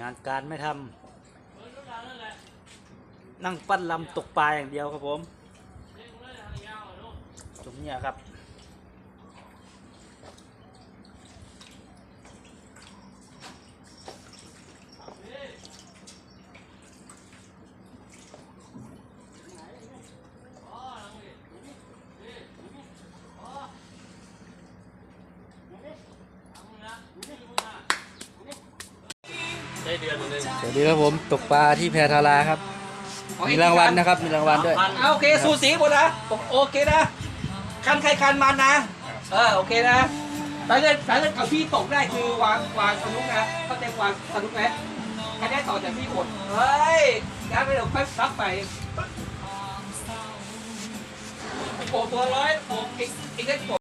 งานการไม่ทำนั่งปั้นลำตกปลาอย่างเดียวครับผม ตรงเนี้ยครับ ได้เดือนหนึงสวัสดีครับผมตกปลาที่แพทาราครับ มีรางวัลนะครับ มีรางวัลด้วย เอาโอเคสูสีหมดนะโอเคนะคันใครคันมันนะ เออโอเคนะแต่เงินแต่เงินกับพี่ตกได้คือวางวางสนุกนะเขาเต็มวางสนุกไหมใครได้ต่อจากพี่หมดเฮ้ยงั้นไปเดี๋ยวค่อยซับไปโอ้โหตัวร้อยโอ้อีกอีกได้